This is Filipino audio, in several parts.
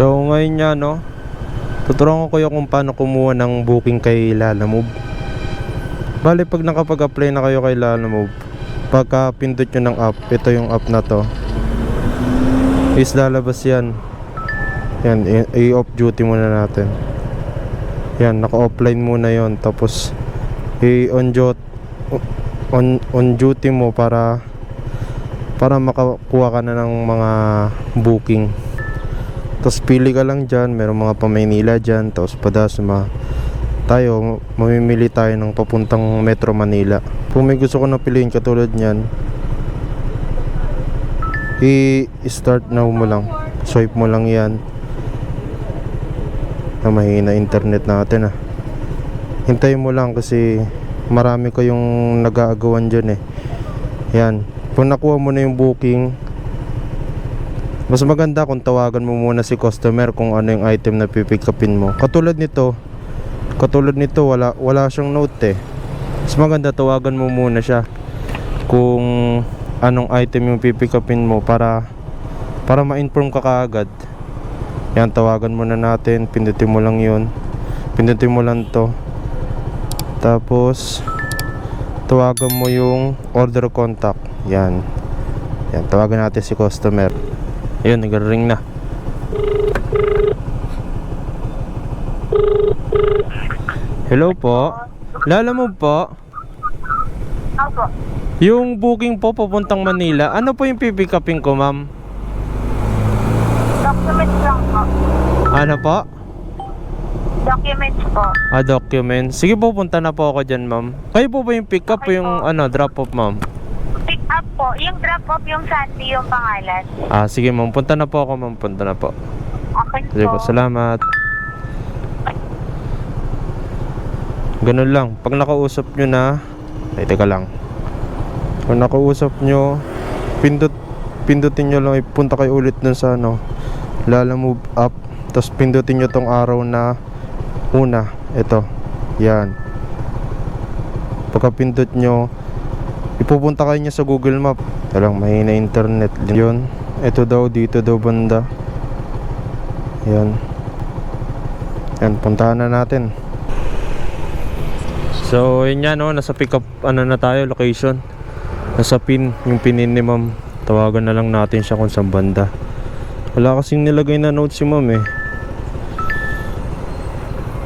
So ngayon nga no, tuturuan ko kayo kung paano kumuha ng booking kay Lalamove. Bale pag nakapag-apply na kayo kay Lalamove, pagka pindot nyo ng app, ito yung app na to. Is lalabas yan. Yan, i-off duty muna natin. Yan, naka-offline muna yon Tapos, i-on duty, on, on duty mo para para makakuha ka na ng mga booking. Tapos pili ka lang dyan, meron mga pa Maynila dyan, tapos padasma. Tayo, mamimili tayo ng papuntang Metro Manila. Kung may gusto ko na piliin katulad niyan, i-start now mo lang. Swipe mo lang yan. Na mahina internet natin ah. Hintayin mo lang kasi marami kayong nag-aagawan dyan eh. Yan. Kung nakuha mo na yung booking, mas maganda kung tawagan mo muna si customer kung ano yung item na pipick upin mo. Katulad nito, katulad nito wala wala siyang note eh. Mas maganda tawagan mo muna siya kung anong item yung pipick upin mo para para ma-inform ka kaagad. Yan tawagan muna natin, pindutin mo lang 'yun. Pindutin mo lang 'to. Tapos tawagan mo yung order contact. Yan. Yan, tawagan natin si customer. Ayun, nag-ring na. Hello po. Lala mo po, Opo. yung booking po papuntang Manila, ano po yung pipick upin ko, ma'am? Documents lang po. Ano po? Documents po. Ah, document. Sige po, punta na po ako dyan, ma'am. Kayo po ba yung pick up Okay yung po. ano, drop off, ma'am? Po. Yung drop off, yung Sandy, yung pangalan. Ah, sige, ma'am. Punta na po ako, ma'am. Punta na po. Okay Sige po, po. salamat. Ganun lang. Pag nakausap nyo na, ay teka lang. Pag nakausap nyo, pindot, pindutin nyo lang, punta kayo ulit dun sa ano, Lala Move Up. Tapos pindutin nyo tong araw na una. Ito. Yan. Pagka pindot nyo, ipupunta kayo niya sa Google Map. Talang mahina internet. Yun. Ito daw, dito daw banda. Yan. Yan, puntahan na natin. So, yun nga no, nasa pick up ano na tayo, location. Nasa pin, yung pinin ni ma'am. Tawagan na lang natin siya kung saan banda. Wala kasing nilagay na note si ma'am eh.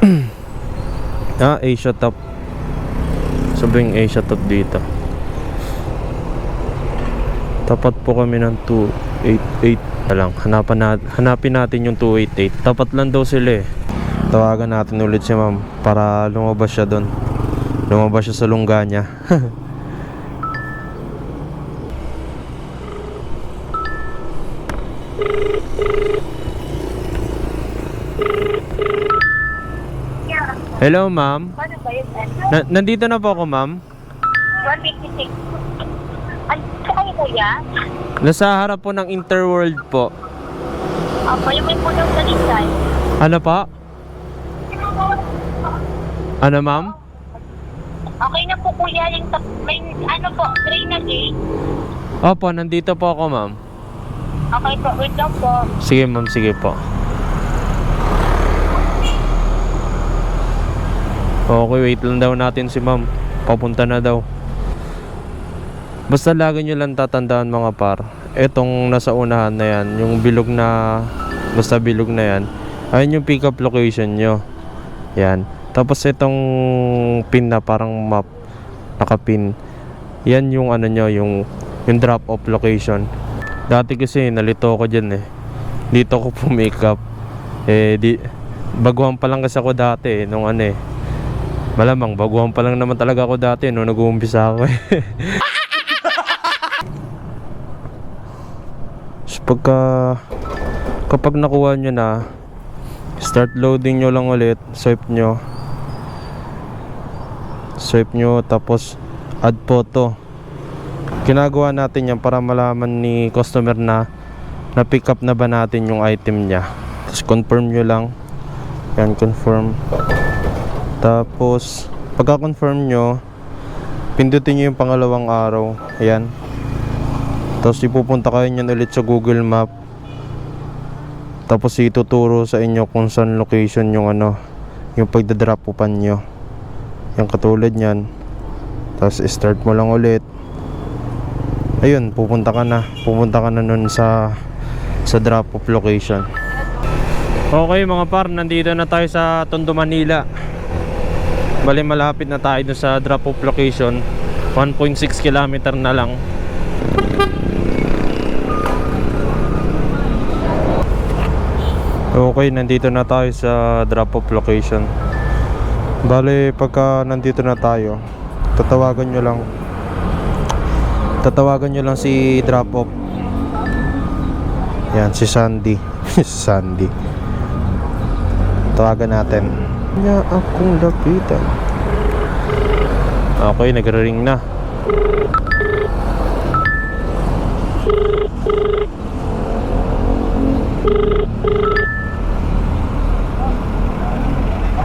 ah, Asia Top. Sabi yung Asia Top dito. Tapat po kami ng 288 na lang. Hanapan na, hanapin natin yung 288. Tapat lang daw sila eh. Tawagan natin ulit si ma'am para lumabas siya doon. Lumabas siya sa lungga niya. Hello ma'am. Na- nandito na po ako ma'am. 156. Kuya? Nasa harap po ng Interworld po. Opo, yung may puno sa design. Ano pa? Ano ma'am? Okay na po kuya, yung top, may ano po, tray na gate. Opo, nandito po ako ma'am. Okay po, wait lang po. Sige ma'am, sige po. Okay, wait lang daw natin si ma'am. Papunta na daw. Basta lagi nyo lang tatandaan mga par. Etong nasa unahan na yan, yung bilog na, basta bilog na yan, ayun yung pick up location nyo. Yan. Tapos itong pin na parang map, nakapin. Yan yung ano nyo, yung, yung drop off location. Dati kasi nalito ako dyan eh. Dito ko make up. Eh, di, baguhan pa lang kasi ako dati eh, nung ano eh. Malamang, baguhan pa lang naman talaga ako dati nung nag-uumpisa ako eh. pagka, kapag nakuha nyo na, start loading nyo lang ulit, swipe nyo. Swipe nyo, tapos add photo. Ginagawa natin yan para malaman ni customer na na pick up na ba natin yung item niya. Tapos confirm nyo lang. Yan confirm. Tapos pagka confirm nyo pindutin nyo yung pangalawang araw ayan tapos ipupunta kayo nyan ulit sa google map Tapos ituturo sa inyo kung saan location yung ano, yung pagdadrop upan nyo. Yung katulad niyan. Tapos start mo lang ulit. Ayun, pupunta ka na. Pupunta ka na nun sa sa drop off location. Okay mga par, nandito na tayo sa Tondo, Manila. Bali malapit na tayo sa drop off location. 1.6 kilometer na lang. Okay, nandito na tayo sa drop off location. Bale, pagka nandito na tayo, tatawagan nyo lang. Tatawagan nyo lang si drop off. Yan, si Sandy. si Sandy. Tawagan natin. Niya akong lapitan. Okay, nagre-ring na.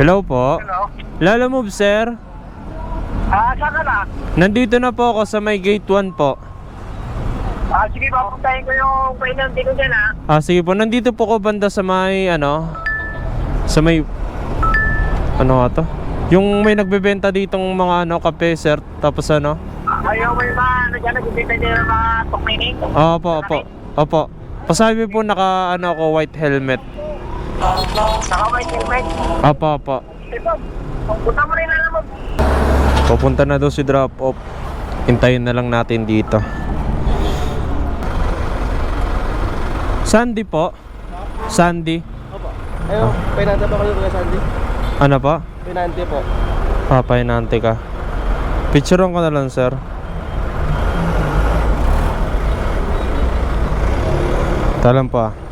Hello po. Hello? Lala Move, sir. Ah, saan ka na? Nandito na po ako sa may gate 1 po. Ah, sige, papuntahin ko yung painanti ko dyan, ah. Ah, sige po. Nandito po ko banda sa may, ano, sa may, ano nga to? Yung may nagbebenta ditong mga, ano, kape, sir. Tapos, ano? Ayaw mo yung mga, ano dyan, nagbibita dyan ng mga tukmining. Ah, Opo, opo. Opo. Pasabi po naka, ano ako, white helmet. Naka-white helmet. Opo, opo. Ito, punta mo rin na naman. Papunta na daw si drop off. Hintayin na lang natin dito. Sandy po. Sandy. Ayun, pinante po kayo Kuya Sandy. Ano pa? Pinante po. Papainante ka. Picturean ko na lang, sir. Talam pa.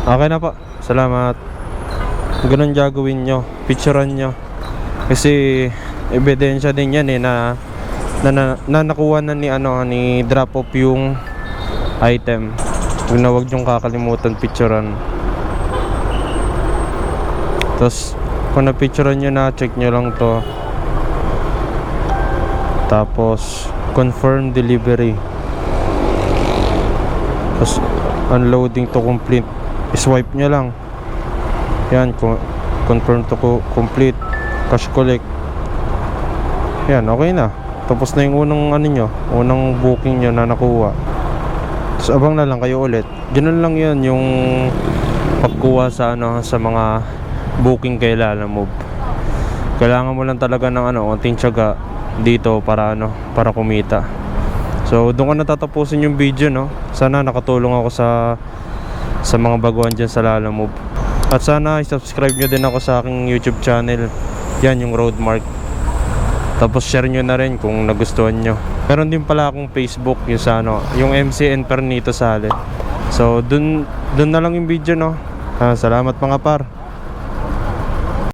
Okay na po. Salamat. Ganun gagawin nyo. Picturean nyo. Kasi ebidensya din yan eh na na, na, na nakuha na ni ano ni drop off yung item. Huwag na huwag nyong kakalimutan picturean. Tapos, kung na-picturean nyo na, check nyo lang to. Tapos, confirm delivery. Tapos, unloading to complete. Swipe nyo lang. Yan, co- confirm to co- complete. Cash collect. Yan, okay na. Tapos na yung unang ano nyo, unang booking nyo na nakuha. Tapos abang na lang kayo ulit. Ganun lang yun yung pagkuha sa ano sa mga booking kay Lala Move. Kailangan mo lang talaga ng ano, konting tiyaga dito para ano, para kumita. So, doon ko natatapusin yung video, no. Sana nakatulong ako sa sa mga baguhan dyan sa Lala Move. At sana i-subscribe nyo din ako sa aking YouTube channel. Yan yung Roadmark. Tapos share nyo na rin kung nagustuhan nyo. Meron din pala akong Facebook yung sa ano, yung MCN Pernito Sale. So, dun, dun na lang yung video, no. Ah, salamat mga par.